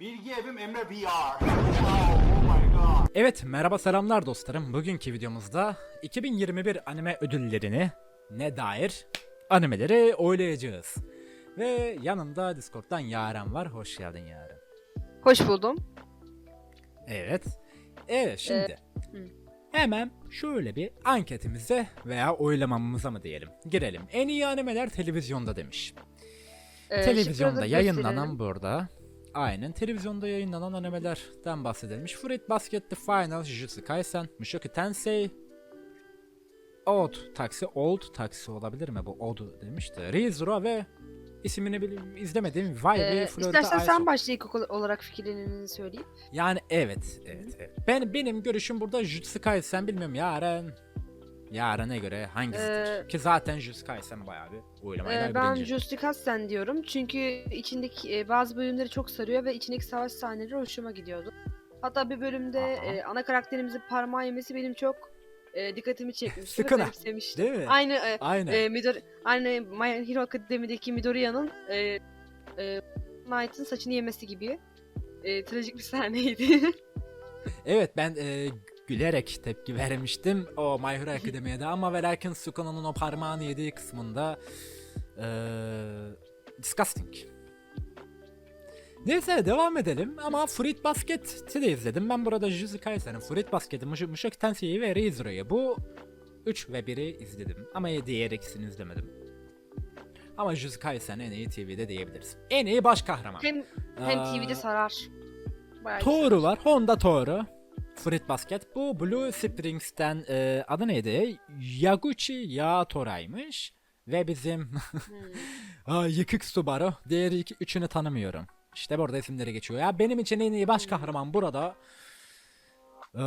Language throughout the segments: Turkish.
Bilgi Evim Emre VR. Oh my god. Evet merhaba selamlar dostlarım. Bugünkü videomuzda 2021 anime ödüllerini ne dair animeleri oylayacağız. Ve yanımda Discord'dan Yaren var. Hoş geldin Yaren. Hoş buldum. Evet. Evet şimdi. hı. Hemen şöyle bir anketimize veya oylamamıza mı diyelim girelim. En iyi animeler televizyonda demiş. Ee, Televizyonda yayınlanan burada. Aynen televizyonda yayınlanan animelerden bahsedilmiş. Fruit Basket The Final, Jujutsu Kaisen, Mushoku Tensei, Old Taxi, Old Taxi olabilir mi bu? Old demişti. ReZero ve ismini bil- izlemediğim Vay Ee, ve Florida istersen Ice sen başla ilk ol- olarak fikirlerini söyleyeyim. Yani evet, evet, evet. Ben benim görüşüm burada Jujutsu Kaisen bilmiyorum Yaren. Yaren'e göre hangisidir? Ee, Ki zaten Jujutsu Kaisen bayağı bir oylamayla Ee, ben birinci. Justikasen diyorum çünkü içindeki e, bazı bölümleri çok sarıyor ve içindeki savaş sahneleri hoşuma gidiyordu. Hatta bir bölümde Aha. e, ana karakterimizin parmağı yemesi benim çok e, dikkatimi çekmişti Sıkına. Değil mi? Aynı e, Aynen. e, Midori, aynı My Hero Academy'deki Midoriya'nın e, e, Knight'ın saçını yemesi gibi e, trajik bir sahneydi. Evet ben e, gülerek tepki vermiştim o My Hero Academy'de ama ve lakin Sukano'nun o parmağını yediği kısmında e, disgusting. Neyse devam edelim ama Fruit Basket'i de izledim. Ben burada Jujutsu Kaisen'in Fruit Basket'i, Mush- Mushoku Tensei'yi ve ReZero'yu bu 3 ve 1'i izledim. Ama diğer ikisini izlemedim. Ama Jujutsu Kaisen en iyi TV'de diyebiliriz. En iyi baş kahraman. hem hem Aa, TV'de sarar. Bayağı Toru var. Honda Toru. Fruit Basket. Bu Blue Springs'ten e, adı neydi? Yaguchi Yatora'ymış. Ve bizim Hmm. Yıkık Subaru. Diğer iki, üçünü tanımıyorum. İşte burada isimleri geçiyor. Ya benim için en iyi baş kahraman burada. Ee,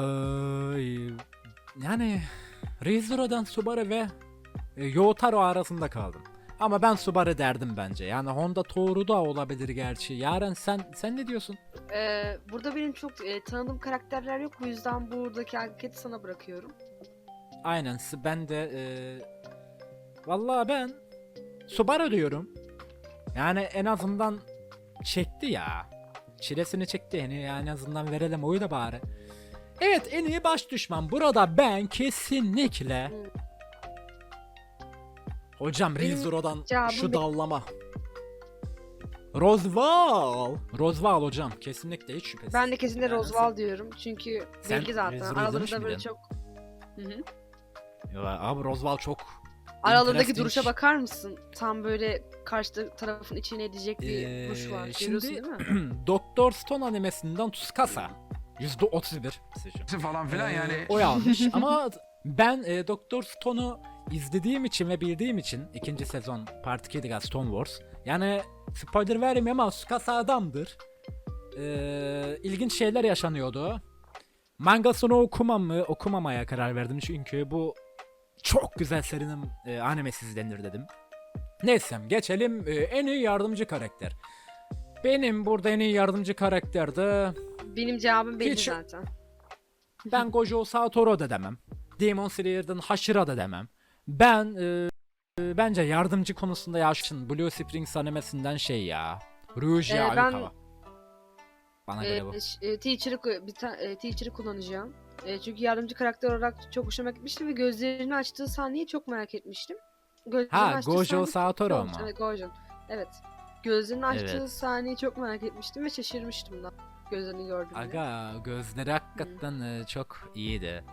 yani Rizero'dan Subaru ve Yotaro arasında kaldım. Ama ben Subaru derdim bence. Yani Honda Toru da olabilir gerçi. Yaren sen sen ne diyorsun? Ee, burada benim çok e, tanıdığım karakterler yok. Bu yüzden buradaki anketi sana bırakıyorum. Aynen ben de e, vallahi ben Subaru diyorum. Yani en azından çekti ya. Çilesini çekti yani, yani en azından verelim oyu da bari. Evet en iyi baş düşman. Burada ben kesinlikle. Hocam Rizuro'dan şu bir- dallama. Rosval. Rosval hocam kesinlikle hiç şüphesiz. Ben de kesinlikle Yani Rosval diyorum. Çünkü Sen belli zaten. Aralarında böyle çok... Hı hı. Ya, abi Rosval çok Aralarındaki duruşa bakar mısın? Tam böyle karşı tarafın içine edecek bir Ee, duruş var. şimdi- değil mi? Doktor Stone animesinden Tsukasa. %31 seçim. falan filan Ee, yani. O almış ama ben e, Doktor Stone'u izlediğim için ve bildiğim için ikinci sezon Part 2'ydi galiba Stone Wars. Yani spoiler vermeyeyim ama Tsukasa adamdır. Ee, ilginç şeyler yaşanıyordu. Mangasını okumam mı? Okumamaya karar verdim çünkü bu çok güzel serinin e, animesi izlenir dedim. Neyse geçelim e, en iyi yardımcı karakter. Benim burada en iyi yardımcı karakter de Benim cevabım belli Hiç- zaten. ben Gojo Satoru da demem. Demon Slayer'dan Hashira da demem. Ben e, e, bence yardımcı konusunda ya şu Blue Springs animesinden şey ya. Ruji Ee, ben-. Bana Ee, göre bu. e, teacher'ı bir ta- e, teacher'ı kullanacağım. E, çünkü yardımcı karakter olarak çok hoşuma gitmişti ve gözlerini açtığı sahneyi çok merak etmiştim. Gözlerini Ha Gojo Satoru mu? Evet Gojo. Evet. Gözlerini açtığı Evet. sahneyi çok merak etmiştim ve şaşırmıştım da gözlerini gördüğümde. Aga gözleri hakikaten e, çok iyiydi.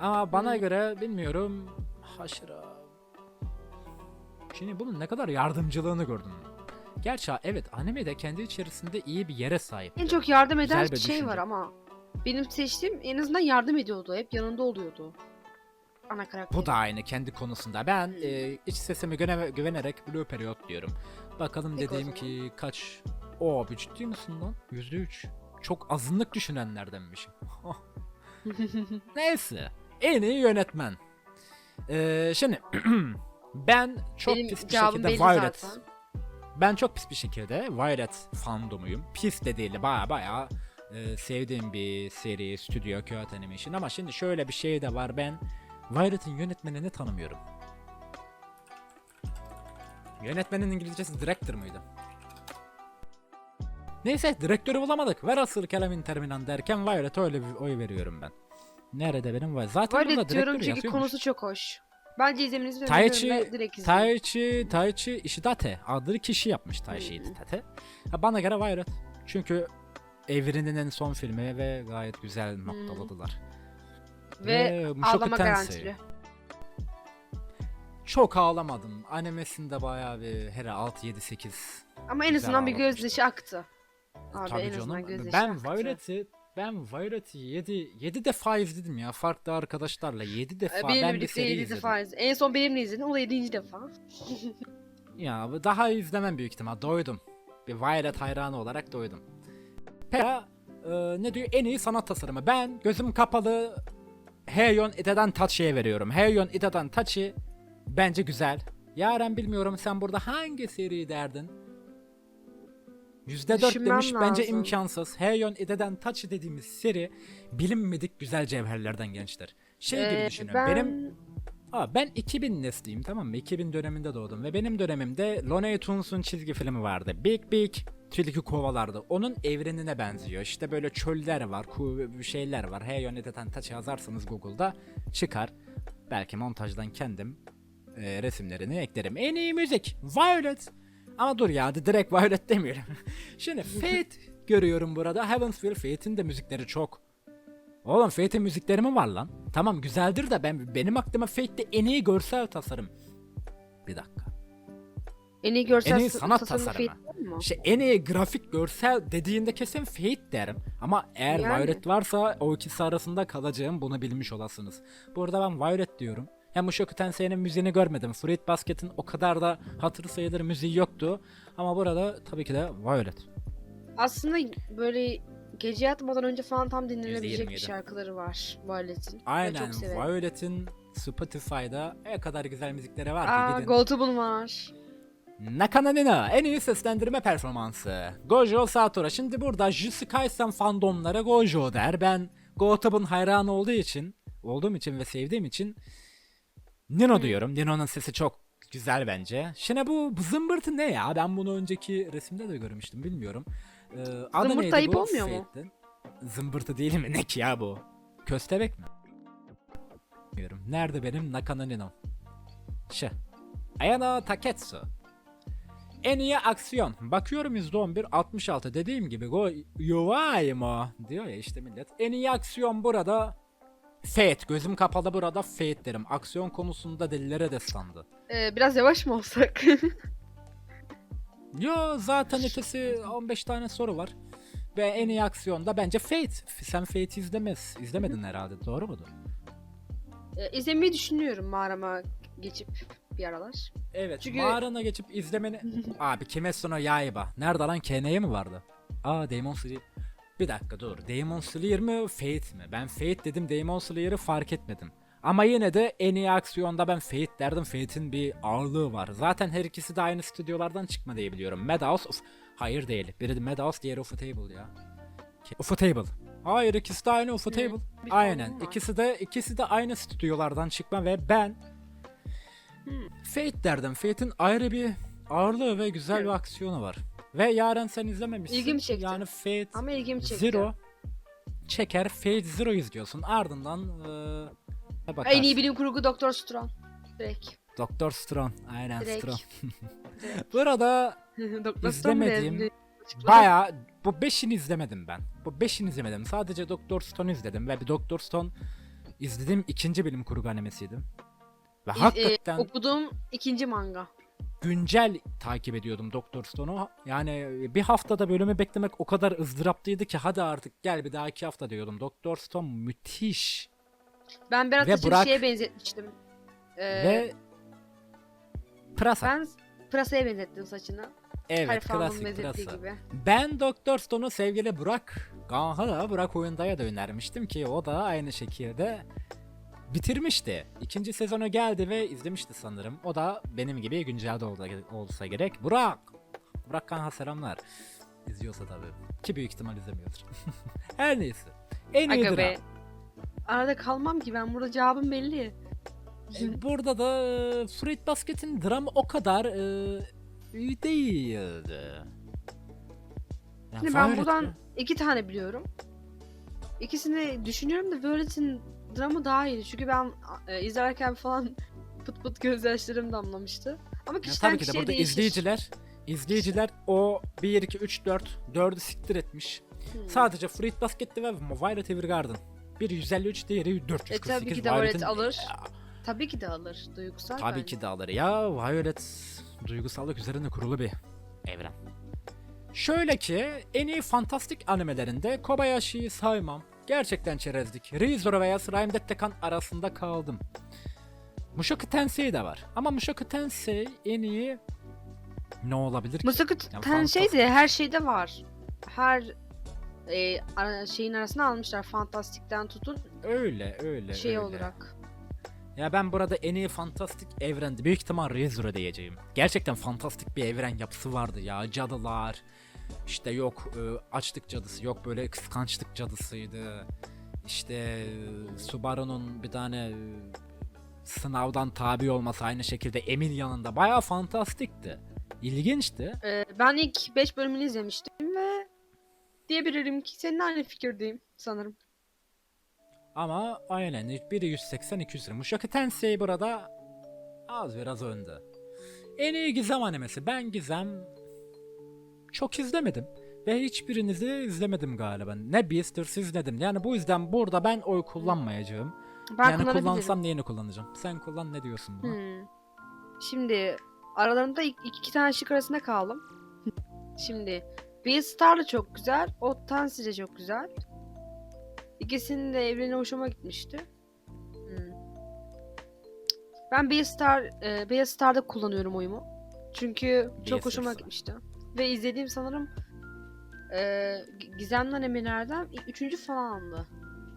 Ama bana Hı. göre bilmiyorum Hashira. Şimdi bunun ne kadar yardımcılığını gördüm. Gerçi evet anime de kendi içerisinde iyi bir yere sahip. En çok yardım eden bir şey düşünce. var ama benim seçtiğim en azından yardım ediyordu. Hep yanında oluyordu. Ana karakter. Bu da aynı kendi konusunda. Ben Hmm. e, iç sesime güvene- güvenerek Blue Period diyorum. Bakalım Peki dediğim ki kaç... O bir ciddi misin lan? %3. Çok azınlık düşünenlerdenmişim. Neyse. En iyi yönetmen. Ee, şimdi ben çok Benim pis bir şekilde Violet zaten. ben çok pis bir şekilde Violet fandomuyum. Pis de değil baya baya e, sevdiğim bir seri, stüdyo, Kyoto Animation ama şimdi şöyle bir şey de var ben Violet'in yönetmenini tanımıyorum. Yönetmenin İngilizcesi director mıydı? Neyse direktörü bulamadık. Ver asıl kelamin terminan derken Violet'a öyle bir oy veriyorum ben. Nerede benim var? Zaten burada Violet diyorum direktör çünkü konusu çok hoş. Bence izlemenizi Taichi, ve direkt izleyin. Taichi, Taichi Ishidate adlı kişi yapmış Taichi Hmm. Ishidate. Bana göre Violet. Çünkü evreninin son filmi ve gayet güzel noktaladılar. Hmm. Ve Mushoku ağlama garantili. Çok ağlamadım. Animesinde bayağı bir hele 6 7 8. Ama en azından bir gözyaşı aktı. Abi Tabii en canım. azından Ben. Violet'i ben Violet'i 7 7 defa izledim ya. Farklı arkadaşlarla 7 defa Benimle ben bir birlikte seri 7 izledim. defa izledim. En son benimle izledim. O da 7. defa. Ya daha izlemem büyük ihtimal. Doydum. Bir Violet hayranı olarak doydum. Pera e, ne diyor? En iyi sanat tasarımı. Ben gözüm kapalı Heion Ita'dan Tachi'ye veriyorum. Heion Ita'dan Tachi bence güzel. Yaren bilmiyorum sen burada hangi seri derdin? %4 Düşünmem demiş bence lazım. imkansız. Heion Ita'dan Tachi dediğimiz seri bilinmedik güzel cevherlerden gençler. Şey gibi Ee, düşünün. Benim Aa, ben 2000 nesliyim tamam mı? 2000 döneminde doğdum ve benim dönemimde Looney Tunes'un çizgi filmi vardı. Big Big tilki kovalardı. Onun evrenine benziyor. İşte böyle çöller var, ku- şeyler var. Hey yöneteten taç yazarsanız Google'da çıkar. Belki montajdan kendim e, resimlerini eklerim. En iyi müzik Violet. Ama dur ya direkt Violet demeyelim. Şimdi Fate görüyorum burada. Heavensville Fate'in de müzikleri çok Oğlum Fate'in müzikleri mi var lan? Tamam güzeldir de ben benim aklıma Fate'de en iyi görsel tasarım. Bir dakika. En iyi görsel En iyi sanat tasarımı tasarımı. Şey en iyi grafik görsel dediğinde kesin Fate derim. Ama eğer Yani. Violet varsa o ikisi arasında kalacağım bunu bilmiş olasınız. Burada ben Violet diyorum. Hem Mushoku Tensei'nin müziğini görmedim. Fruit Basket'in o kadar da hatırı sayılır müziği yoktu. Ama burada tabii ki de Violet. Aslında böyle gece yatmadan önce falan tam dinlenebilecek bir %27. şarkıları var Violet'in. Aynen. Violet'in Spotify'da ne kadar güzel müzikleri var ki Aa, gidin. Goldtubun var. Nakananina en iyi seslendirme performansı. Gojo Satoru. Şimdi burada Jujutsu Kaisen fandomlara Gojo der. Ben Gotab'ın hayranı olduğu için, olduğum için ve sevdiğim için Nino diyorum. Nino'nun sesi çok güzel bence. Şimdi bu, bu zımbırtı ne ya? Ben bunu önceki resimde de görmüştüm bilmiyorum. Ee, adı neydi ayıp bu? olmuyor mu? Zımbırtı değil mi? Ne ki ya bu? Köstebek mi? Bilmiyorum. Nerede benim Nakano Nino? Şu. Ayano Taketsu. En iyi aksiyon. Bakıyorum %11 66 dediğim gibi go yuvay mı diyor ya işte millet. En iyi aksiyon burada Fate. Gözüm kapalı burada Fate derim. Aksiyon konusunda delilere destandı. Ee, biraz yavaş mı olsak? Yo zaten ötesi 15 tane soru var. Ve en iyi aksiyonda bence Fate. Sen Fate izlemez. İzlemedin herhalde doğru mudur? ee, izlemeyi düşünüyorum mağarama geçip bir aralar. Evet. Çünkü- Mağarana geçip izlemeni... Abi Kimetsu no Yaiba. Nerede lan KN'ye mi vardı? Aa Demon Slayer. Bir dakika dur. Demon Slayer mi Fate mi? Ben Fate dedim Demon Slayer'ı fark etmedim. Ama yine de en iyi aksiyonda ben Fate derdim. Fate'in bir ağırlığı var. Zaten her ikisi de aynı stüdyolardan çıkma diye biliyorum. Madhouse of... Hayır değil. Biri de Madhouse diğeri Ufotable ya. Ufotable. Hayır ikisi de aynı Ufotable. bir Aynen. İkisi de ikisi de aynı stüdyolardan çıkma ve ben Hmm. Fate derdim. Fate'in ayrı bir ağırlığı ve güzel bir Evet. aksiyonu var. Ve Yaren sen izlememişsin. İlgimi çekti. Yani Fate Ama ilgimi çekti. Zero çeker Fate Zero izliyorsun. Ardından bakarsın. En iyi bilim kurgu Doktor Stron. Direkt. Doktor Stron. Aynen Direkt. Stron. Direkt. Burada İzlemediğim. Baya bu beşini izlemedim ben. Bu beşini izlemedim. Sadece Doktor Stone izledim ve bir Doktor Stone izlediğim ikinci bilim kurgu animesiydi. Ve İz- e, hakikaten okuduğum ikinci manga. Güncel takip ediyordum Doktor Stone'u. Yani bir haftada bölümü beklemek o kadar ızdıraptıydı ki hadi artık gel bir daha iki hafta diyordum. Doktor Stone müthiş. Ben Berat Ve Burak- şeye benzetmiştim. Ee, Ve Prasa. ben Pırasa'ya benzettim saçını. Evet klasik Prasa. gibi. Ben Doktor Stone'u sevgili Burak Ganhala Burak oyundaya da önermiştim ki o da aynı şekilde bitirmişti. İkinci sezonu geldi ve izlemişti sanırım. O da benim gibi güncelde olsa, olsa gerek. Burak! Burak Ganha selamlar. İzliyorsa tabii. Ki büyük ihtimal izlemiyordur. Her neyse. En iyi Aga be. Arada kalmam ki ben burada cevabım belli. E, Burada da e, Fruit Basket'in dramı o kadar e, iyi değildi. Ya Şimdi ben buradan ya. iki tane biliyorum. İkisini düşünüyorum da Violet'in dramı daha iyiydi. Çünkü ben e, izlerken falan pıt pıt gözyaşlarım damlamıştı. Ama Ya kişiden tabii ki de kişiye burada değişir. izleyiciler izleyiciler o 1 2 3 4 4'ü siktir etmiş. Hmm. Sadece Fruit Basket'te ve Violet Evergarden. Biri 153 diğeri E 448. tabii ki de Violet alır. Ya, Tabii ki de alır. Duygusal Tabii bence. ki de alır. Ya Violet duygusallık üzerine kurulu bir evren. Şöyle ki en iyi fantastik animelerinde Kobayashi'yi saymam. Gerçekten çerezlik. ReZero veya Slime Dettekan arasında kaldım. Mushoku Tensei de var. Ama Mushoku Tensei en iyi ne olabilir ki? Mushoku Tensei de her şeyde var. Her e, ara- şeyin arasına almışlar. Fantastikten tutun Öyle öyle şey öyle. olarak. Ya ben burada en iyi fantastik evrende büyük ihtimal ReZero diyeceğim. Gerçekten fantastik bir evren yapısı vardı ya. Cadılar, işte yok e, açlık cadısı, yok böyle kıskançlık cadısıydı. İşte e, Subaru'nun bir tane e, sınavdan tabi olması aynı şekilde Emin yanında bayağı fantastikti. İlginçti. E, ben ilk 5 bölümünü izlemiştim ve diyebilirim ki seninle aynı fikirdeyim sanırım. Ama aynen biri 180 200 lira. Mushoku Tensei burada az biraz önde. En iyi gizem animesi. Ben gizem çok izlemedim. Ve hiçbirinizi izlemedim galiba. Ne Beasters izledim. Yani bu yüzden burada ben oy kullanmayacağım. Ben yani kullansam neyini kullanacağım? Sen kullan ne diyorsun buna? Hmm. Şimdi aralarında iki, iki tane şık arasında kaldım. Şimdi Beastar da çok güzel. O Tansi de çok güzel. İkisinin de evreni hoşuma gitmişti. Hmm. Ben Beastar, e, Beastar'da kullanıyorum oyumu. Çünkü çok hoşuma gitmişti. Ve izlediğim sanırım e, G- Gizemli animelerden ilk- üçüncü falandı.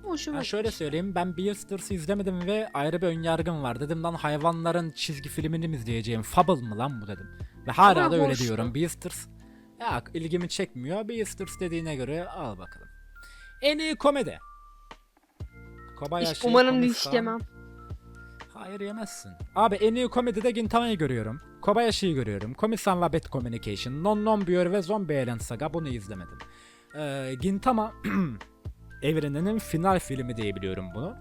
Hoşuma Ha şöyle söyleyeyim ben Beasters'ı izlemedim ve ayrı bir önyargım var. Dedim lan hayvanların çizgi filmini mi izleyeceğim? Fable mı lan bu dedim. Ve hala Ama da öyle hoştu. diyorum. Beasters ya ilgimi çekmiyor. Beasters dediğine göre al bakalım. En iyi komedi. Kobayashi Hiç, umarım hiç yemem. Hayır yemezsin. Abi en iyi komedide Gintama'yı görüyorum. Kobayashi'yi görüyorum. Komi-san ve Bad Communication. Non Non Bior ve Zombie Island Saga bunu izlemedim. Ee, Gintama evreninin final filmi diye biliyorum bunu.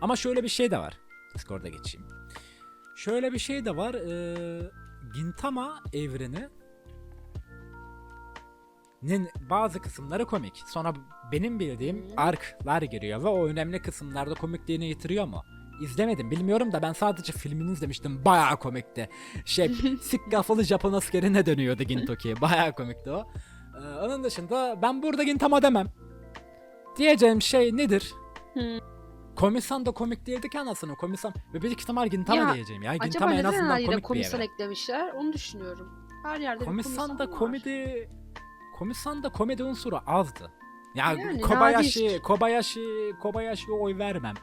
Ama şöyle bir şey de var. Discord'a geçeyim. Şöyle bir şey de var. Ee, Gintama evreni nin bazı kısımları komik. Sonra benim bildiğim arklar giriyor ve o önemli kısımlarda komikliğini yitiriyor mu? İzlemedim bilmiyorum da ben sadece filmini izlemiştim. Bayağı komikti. Şey sik kafalı Japon askerine dönüyordu Gintoki. Bayağı komikti o. Ee, onun dışında ben burada Gintama demem. Diyeceğim şey nedir? Komisan da komik değildi ki anasını. Komisan ve büyük ihtimal Gintama Ya, diyeceğim ya. Acaba Gintama en neden her azından yere komik bir komisan evren. eklemişler? Onu düşünüyorum. Her yerde bir Komisan da var. komedi Komisan da komedi unsuru azdı. Ya Yani Kobayashi, nadir. Kobayashi, Kobayashi'ye oy vermem.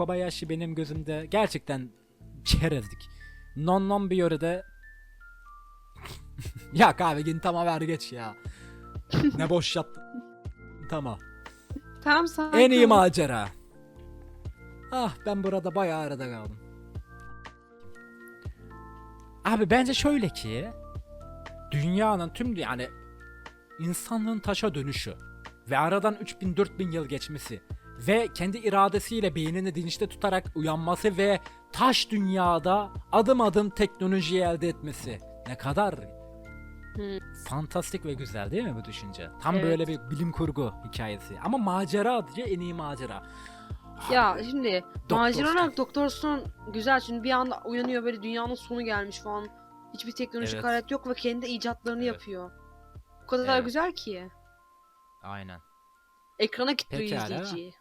Kobayashi benim gözümde gerçekten çerezlik. Non non bir yörede Ya kahve Gintama ver geç ya. ne boş yaptın. Tamam. Tamam sakin En iyi macera. Ah ben burada bayağı arada kaldım. Abi bence şöyle ki dünyanın tüm yani insanlığın taşa dönüşü ve aradan 3000-4000 yıl geçmesi ve kendi iradesiyle beynini dinçte tutarak uyanması ve taş dünyada adım adım teknolojiyi elde etmesi ne kadar Hı. fantastik ve güzel değil mi bu düşünce? Tam Evet. böyle bir bilim kurgu hikayesi ama macera adıca en iyi macera. Ya şimdi Doktor macera olarak Doktor Stone güzel çünkü bir anda uyanıyor böyle dünyanın sonu gelmiş falan. Hiçbir teknolojik Evet. alet yok ve kendi icatlarını Evet. yapıyor. O kadar Evet. güzel ki. Aynen. Ekrana kilitliyor izleyiciyi.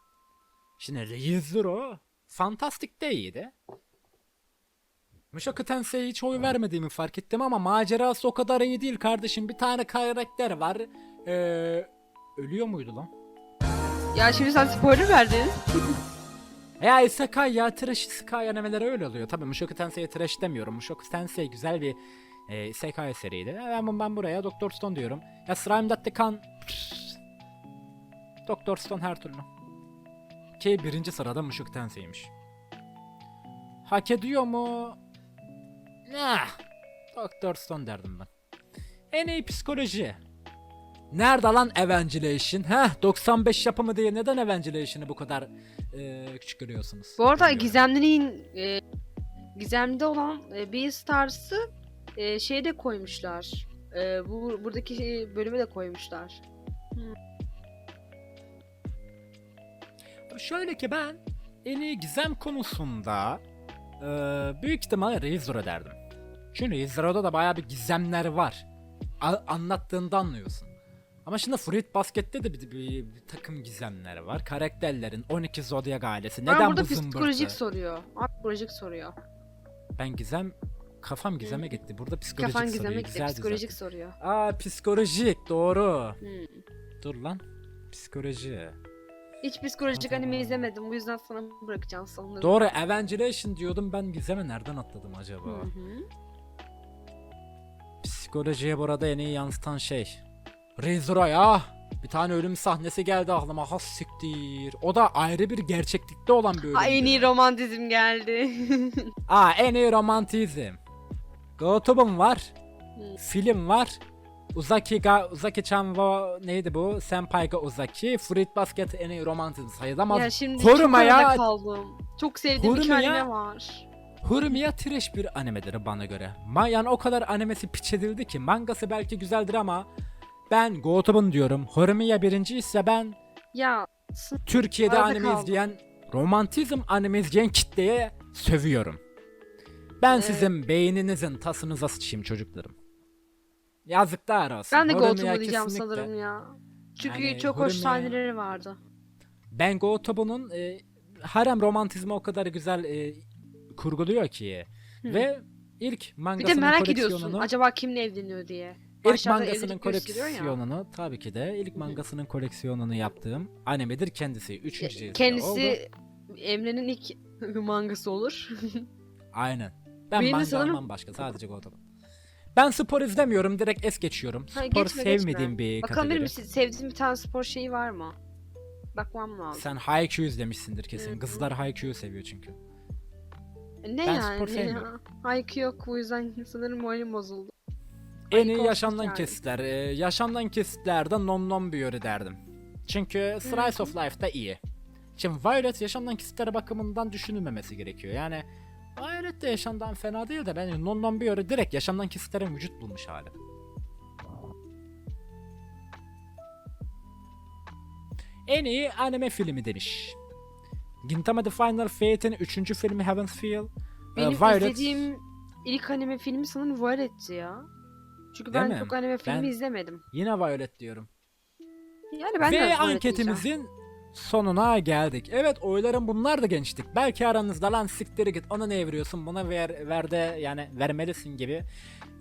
Şimdi Yizuru fantastik de iyiydi. Mushoku Tensei'ye hiç oy vermediğimi fark ettim ama macerası o kadar iyi değil kardeşim. Bir tane karakter var. Ee, ölüyor muydu lan? Ya şimdi sen spoiler verdin. Ya Isekai ya trash Isekai animeleri öyle oluyor. Tabii Mushoku Tensei'ye trash demiyorum. Mushoku Tensei güzel bir e, Isekai seriydi. Ben, ben buraya Doktor Stone diyorum. Ya Slime Dattekan Doktor Stone her türlü. Ki birinci sırada Mushoku Tensei'ymiş. Hak ediyor mu? Nah. Doktor Stone derdim ben. En iyi psikoloji. Nerede lan Evangelation? Heh 95 yapımı diye neden Evangelation'ı bu kadar e, küçük görüyorsunuz? Bu arada Bilmiyorum. Gizemli'nin e, Gizemli'de olan e, Beastars'ı e, şeye de koymuşlar. E, bu buradaki şey- bölüme de koymuşlar. Şöyle ki ben en iyi gizem konusunda e, büyük ihtimalle Razor'a derdim. Çünkü Razor'da da bayağı bir gizemler var. A- anlattığında anlıyorsun. Ama şimdi Fruit Basket'te de bir, bir- bir takım gizemler var. Karakterlerin 12 Zodiac ailesi. Neden burada bu zımbırtı? psikolojik soruyor. Psikolojik soruyor. Ben gizem kafam gizeme gitti. Burada psikolojik Kafan soruyor. gizeme gitti. Psikolojik düzelttin. soruyor. Aa psikolojik doğru. Hmm. Dur lan. Psikoloji. Hiç psikolojik anime izlemedim. Bu yüzden sana bırakacağım sanırım. Doğru Evangelation diyordum ben gizeme nereden atladım acaba? Hı hı. Psikolojiye burada en iyi yansıtan şey. Razor'a ya. Bir tane ölüm sahnesi geldi aklıma. Ha siktir. O da ayrı bir gerçeklikte olan bir ölüm. Ha, en iyi romantizm geldi. Aa en iyi romantizm. Gotobun var. Hı. Film var. Uzaki ga Uzaki chan wa neydi bu? Senpai ga Uzaki. Fruit Basket en iyi romantizm sayılamaz. ya şimdi Horuma çok ya. arada kaldım. Çok sevdiğim iki Horuma ya. anime var. Hurmiya trash bir animedir bana göre. Ma yani o kadar animesi piç edildi ki mangası belki güzeldir ama ben Gotobun diyorum. Hurmiya birinci ise ben Ya Türkiye'de anime kaldım. izleyen romantizm anime izleyen kitleye sövüyorum. Ben Ee, sizin beyninizin tasınıza sıçayım çocuklarım. Yazıklar olsun. ben de Gotobu diyeceğim kesinlikle- sanırım ya. Çünkü Yani çok hoş sahneleri vardı. Ben Gotobu'nun e, harem romantizmi o kadar güzel e, kurguluyor ki. Hı. Ve ilk Bir mangasının de merak ediyorsun koleksiyonunu acaba kimle evleniyor diye. İlk Başlarda mangasının evlilik gösteriyor ya. koleksiyonunu tabii ki de ilk mangasının koleksiyonunu yaptığım animedir kendisi. Üçüncü oldu. Kendisi Emre'nin ilk mangası olur. Aynen. Ben Benim de manga sanırım- almam başka sadece Gotobu. Ben spor izlemiyorum direkt es geçiyorum. Ha, Spor geçme, sevmediğim geçme. bir Bakalım kategori. benim se- sevdiğim bir tane spor şeyi var mı? Bakmam lazım. Sen Haikyuu izlemişsindir kesin. Hı. Kızlar Haikyuu seviyor çünkü. ne ben yani? spor sevmiyorum. Haiku yok bu yüzden sanırım moralim bozuldu. En iyi yaşamdan olsun kesitler. Ee, yaşamdan kesitlerde Non Non Biori derdim. Çünkü Slice of Life'da iyi. Şimdi Violet yaşamdan kesitleri bakımından düşünülmemesi gerekiyor. Yani Violet de yaşamdan fena değil de bence Non Non Biori direkt yaşamdan kesitlerin vücut bulmuş hali. En iyi anime filmi demiş. Gintama The Final Fate'in 3. filmi Heaven's Feel. Ee, Benim Violet- izlediğim ilk anime filmi sanırım Violet'ti ya. Çünkü Değil ben mi? çok anime filmi Ben- izlemedim. Yine Violet diyorum. Yani ben de Ve anketimizin sonuna geldik. Evet oyların bunlar da gençtik. Belki aranızda lan siktiri git ona ne veriyorsun buna ver, ver de yani vermelisin gibi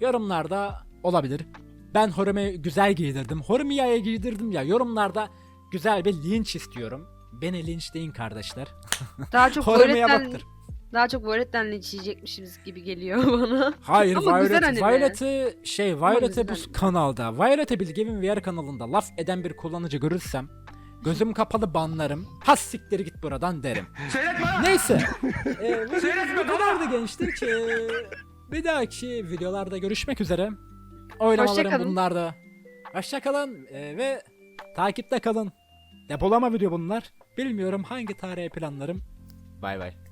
yorumlarda olabilir. Ben Horimi'yi güzel giydirdim. Horimi'ye giydirdim ya yorumlarda güzel bir linç istiyorum. Beni linçleyin kardeşler. Daha çok baktır. daha çok Violet'ten linç yiyecekmişiz gibi geliyor bana. Hayır Ama Violet, anime. Violet'i şey Violet'i bu kanalda Violet'e Bilgevin VR kanalında laf eden bir kullanıcı görürsem gözüm kapalı banlarım. Has siktir git buradan derim. Neyse. ee, videomuz bu kadardı gençlik. Ee, bir dahaki videolarda görüşmek üzere. Oynamalarım Hoşçakalın. bunlarda. Hoşçakalın ee, ve takipte kalın. Depolama video bunlar. Bilmiyorum hangi tarihe planlarım. Bay bay.